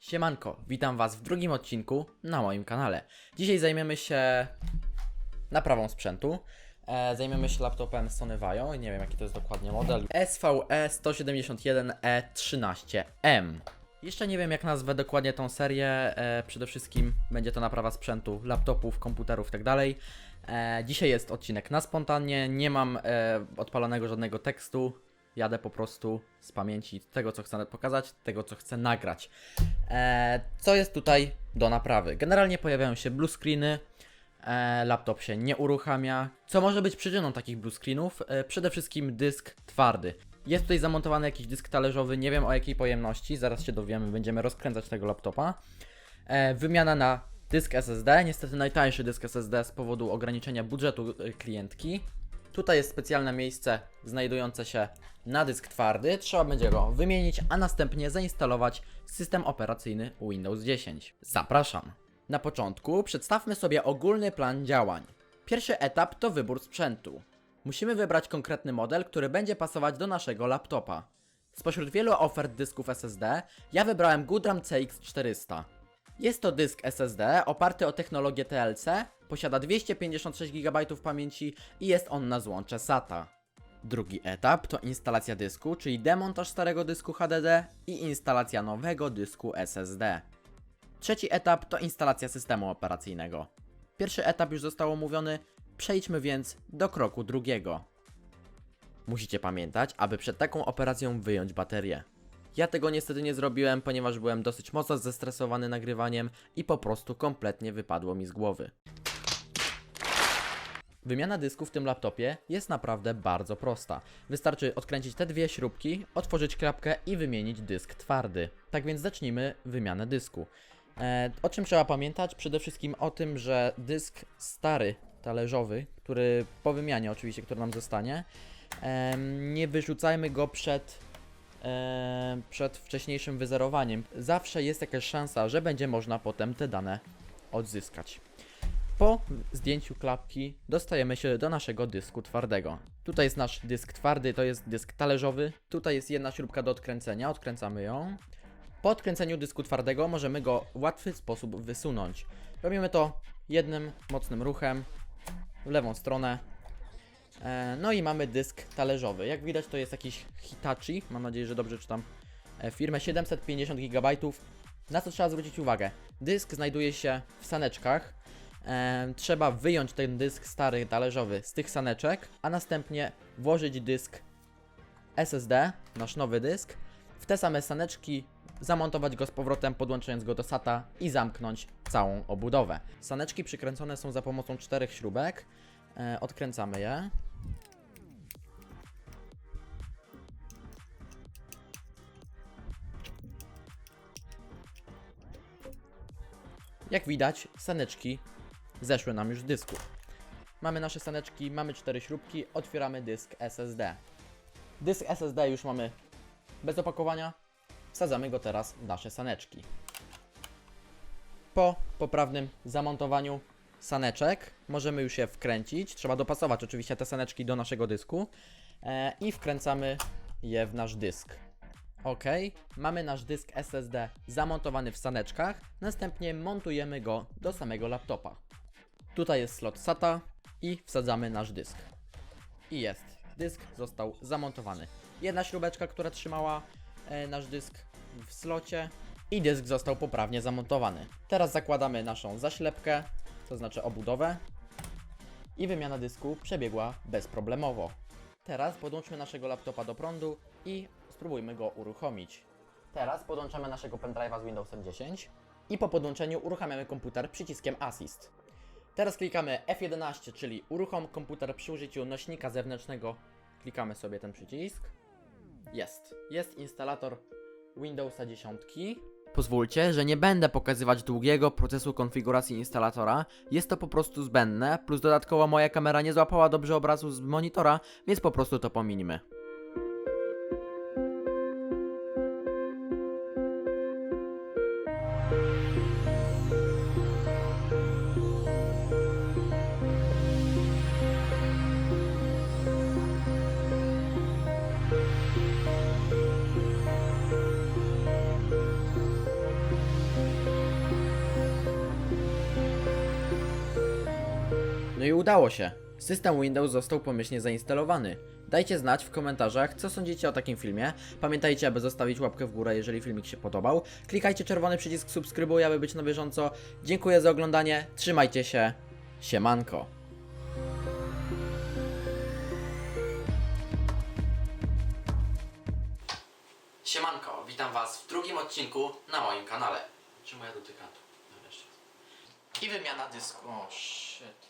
Siemanko, witam Was w drugim odcinku na moim kanale. Dzisiaj zajmiemy się naprawą sprzętu. E, zajmiemy się laptopem Sony Vaio, nie wiem jaki to jest dokładnie model. E SVE 171E13M. Jeszcze nie wiem jak nazwę dokładnie tą serię, e, przede wszystkim będzie to naprawa sprzętu, laptopów, komputerów itd. E, dzisiaj jest odcinek na spontanie, nie mam e, odpalonego żadnego tekstu, jadę po prostu z pamięci tego co chcę pokazać, tego co chcę nagrać. E, co jest tutaj do naprawy? Generalnie pojawiają się blue screeny, e, laptop się nie uruchamia. Co może być przyczyną takich blue screenów? E, przede wszystkim dysk twardy. Jest tutaj zamontowany jakiś dysk talerzowy, nie wiem o jakiej pojemności, zaraz się dowiemy, będziemy rozkręcać tego laptopa. Wymiana na dysk SSD, niestety najtańszy dysk SSD z powodu ograniczenia budżetu klientki. Tutaj jest specjalne miejsce znajdujące się na dysk twardy. Trzeba będzie go wymienić, a następnie zainstalować system operacyjny Windows 10. Zapraszam. Na początku przedstawmy sobie ogólny plan działań. Pierwszy etap to wybór sprzętu. Musimy wybrać konkretny model, który będzie pasować do naszego laptopa. Spośród wielu ofert dysków SSD, ja wybrałem Goodram CX400. Jest to dysk SSD oparty o technologię TLC, posiada 256 GB pamięci i jest on na złącze SATA. Drugi etap to instalacja dysku, czyli demontaż starego dysku HDD i instalacja nowego dysku SSD. Trzeci etap to instalacja systemu operacyjnego. Pierwszy etap już został omówiony, przejdźmy więc do kroku drugiego. Musicie pamiętać, aby przed taką operacją wyjąć baterię. Ja tego niestety nie zrobiłem, ponieważ byłem dosyć mocno zestresowany nagrywaniem i po prostu kompletnie wypadło mi z głowy. Wymiana dysku w tym laptopie jest naprawdę bardzo prosta. Wystarczy odkręcić te dwie śrubki, otworzyć klapkę i wymienić dysk twardy. Tak więc zacznijmy wymianę dysku. E, o czym trzeba pamiętać? Przede wszystkim o tym, że dysk stary, talerzowy, który po wymianie oczywiście, który nam zostanie, em, nie wyrzucajmy go przed, przed wcześniejszym wyzerowaniem. Zawsze jest jakaś szansa, że będzie można potem te dane odzyskać. Po zdjęciu klapki dostajemy się do naszego dysku twardego. Tutaj jest nasz dysk twardy, to jest dysk talerzowy. Tutaj jest jedna śrubka do odkręcenia, odkręcamy ją. Po odkręceniu dysku twardego możemy go w łatwy sposób wysunąć. Robimy to jednym mocnym ruchem w lewą stronę. E, No i mamy dysk talerzowy. Jak widać to jest jakiś Hitachi, mam nadzieję, że dobrze czytam e, firmę, 750 GB. Na co trzeba zwrócić uwagę? Dysk znajduje się w saneczkach. E, trzeba wyjąć ten dysk stary, talerzowy z tych saneczek, a następnie włożyć dysk SSD, nasz nowy dysk, w te same saneczki, zamontować go z powrotem, podłączając go do SATA i zamknąć całą obudowę. Saneczki przykręcone są za pomocą czterech śrubek. Odkręcamy je. Jak widać, saneczki zeszły nam już z dysku. Mamy nasze saneczki, mamy cztery śrubki, otwieramy dysk SSD. Dysk SSD już mamy bez opakowania. Wsadzamy go teraz w nasze saneczki. Po poprawnym zamontowaniu saneczek możemy już je wkręcić. Trzeba dopasować oczywiście te saneczki do naszego dysku e, i wkręcamy je w nasz dysk. Ok, mamy nasz dysk SSD zamontowany w saneczkach, następnie montujemy go do samego laptopa. Tutaj jest slot SATA i wsadzamy nasz dysk. I jest. Dysk został zamontowany. Jedna śrubeczka, która trzymała e, nasz dysk w slocie i dysk został poprawnie zamontowany. Teraz zakładamy naszą zaślepkę, to znaczy obudowę i wymiana dysku przebiegła bezproblemowo. Teraz podłączmy naszego laptopa do prądu i spróbujmy go uruchomić. Teraz podłączamy naszego pendrive'a z Windowsem 10 i po podłączeniu uruchamiamy komputer przyciskiem Assist. Teraz klikamy F11, czyli uruchom komputer przy użyciu nośnika zewnętrznego. Klikamy sobie ten przycisk. Jest. Jest instalator Windowsa 10. Pozwólcie, że nie będę pokazywać długiego procesu konfiguracji instalatora. Jest to po prostu zbędne, plus dodatkowo moja kamera nie złapała dobrze obrazu z monitora, więc po prostu to pominimy. No i udało się. System Windows został pomyślnie zainstalowany. Dajcie znać w komentarzach, co sądzicie o takim filmie. Pamiętajcie, aby zostawić łapkę w górę, jeżeli filmik się podobał. Klikajcie czerwony przycisk subskrybuj, aby być na bieżąco. Dziękuję za oglądanie, trzymajcie się, siemanko. Siemanko, witam was w drugim odcinku na moim kanale. Czemu ja dotykam tu? I wymiana dysku. O shit.